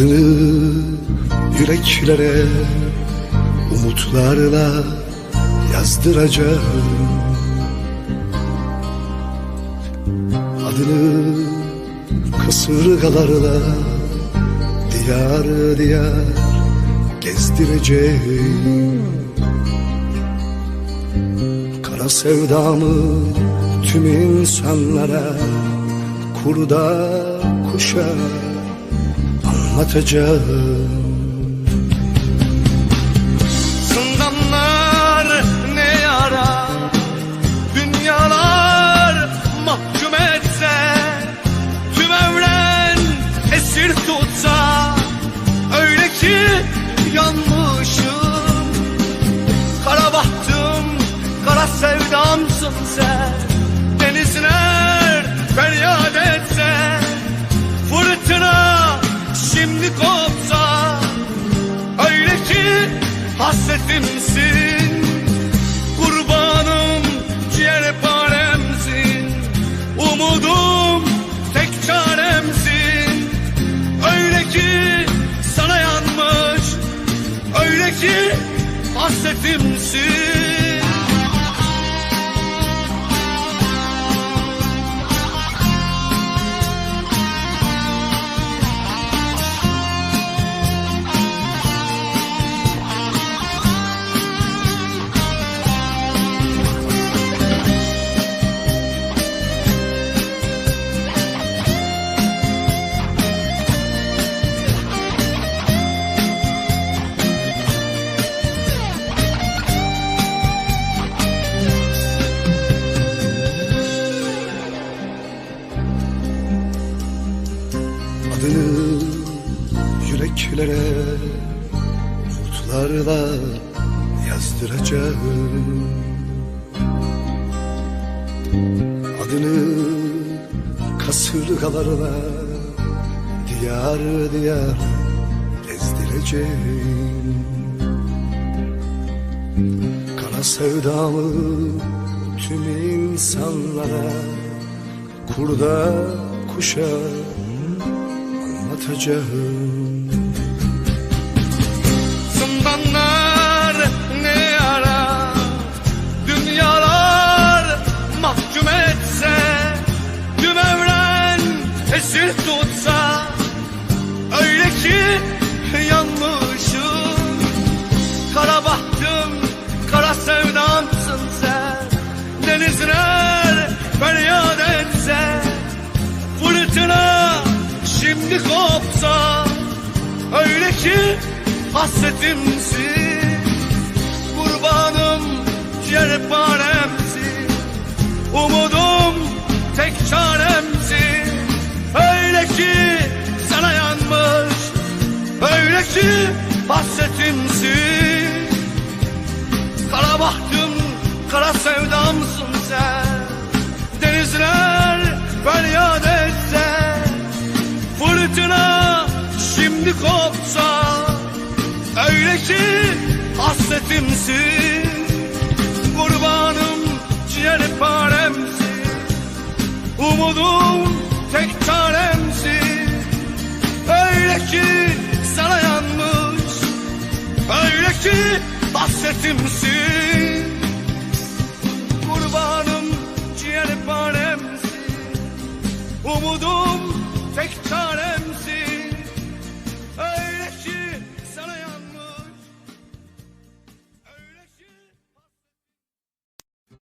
Adını yüreklere umutlarla yazdıracağım. Adını kasırgalarla diyar diyar gezdireceğim. Kara sevdamı tüm insanlara kurda kuşa anlatacağım Zindanlar ne yara Dünyalar mahkum etse Tüm evren esir tutsa Öyle ki yanmışım. Kara bahtım, kara sevdamsın sen Öyle ki hasretimsin Adını yüreklere umutlarla yazdıracağım. Adını kasırgalarla diyar diyar gezdireceğim. Kara sevdamı tüm insanlara kurda kuşa anlatacağım. Zindanlar ne yara Dünyalar mahkum etse Tüm evren esir tutsa Öyle ki hasretimsin. Kurbanım ciğerparemsin Umudum tek çaremsin. Öyle ki sana yanmış Öyle ki hasretimsin kopsa Öyle ki hasretimsin. Kurbanım ciğerparemsin Umudum tek çaremsin. Öyle ki sana yanmış Öyle ki hasretimsin